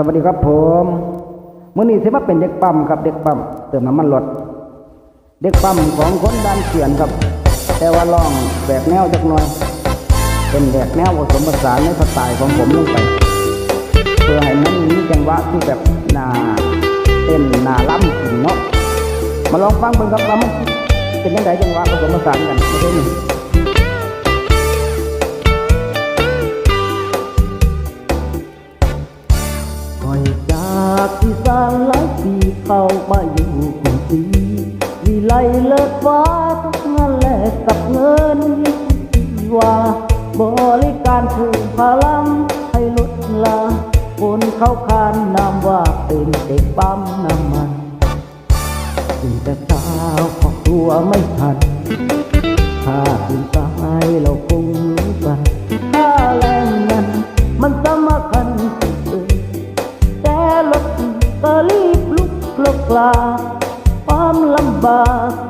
สวัสดีครับผมมื้อนี้สิมาเป็นเด็กปั๊มครับเด็กปั๊มเติมน้ำมันรถเด็กปั๊มของคนด้านเขียนครับ แต่ว่าลองแบกแนวจักหน่อย เป็นแบกแนวผสมผสานในสไตล์ของผมลงไปเพื่อให้มันมีจังหวะที่แบบนาเต้นนาล้ำถึงเนาะมาลองฟังเบิ่งครับว่ามันเป็นยังไงจังหวะผสมผสานกันไม่ใช่นี่ เข้ามาอยู่กรุงศรีวิไลเลิศฟ้าทุกงานแลกกับเงินที่ว่าบริการผู้พลังให้ลดลาคนเขาคานนามว่าเป็นเด็กปั๊มน้ำมันถึงแต่เช้าครอบครัวไม่ทันถ้าถึงตายเราคงรู้กัน ค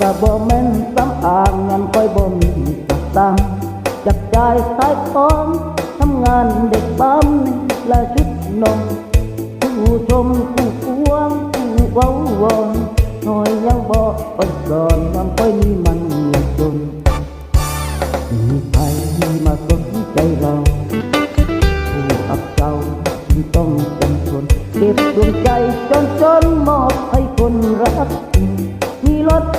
กะบ่แม่นสำอางยังค่อยบ่มีสักตังจับจ่ายขายของทำงานเด็กปั๊มนี่ละชุดนมผู้ชมผู้พวงผู้เว้าวอนหน่อยยังบอ่อนสอนมันค่อยมีมันยังจนมีใครมาสนใจเราผู้อับเจ้าที่ต้องจำทนเก็บดวงใจจนจนมอบให้คนรักจริงมีรถ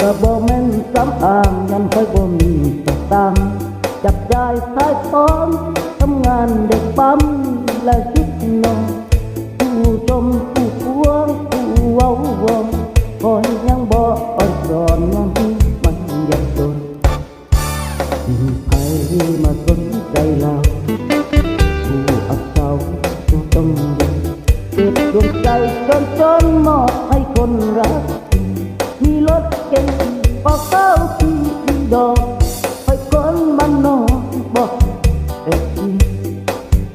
ก็บ่แม่นสำอางยังค่อยบ่มีสตางค์จับจ่ายขายของทำงานเด็กปั๊มและชุดนอนผู้ชมผู้พวงผู้เว้าวอนคอยยังบ่อ่อนสอนงานที่มันยังจนมีใครมาสนใจเราผู้อับเฉาผู้ต้องเดินเก็บดวงใจจนจนมอบให้คนรักมีรถ ก่งพอเข้าที่ดอกคอยคนมันนอนบอกเอ็ด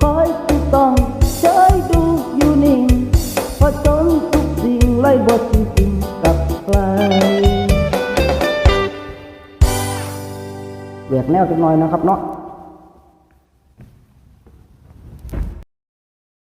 คอยที่ต้องเฉยดูอยู่นิ่งพอจนทุกสิ่งไล่บทจริงๆกับใครแบกแนวจักหน่อยนะครับเนาะ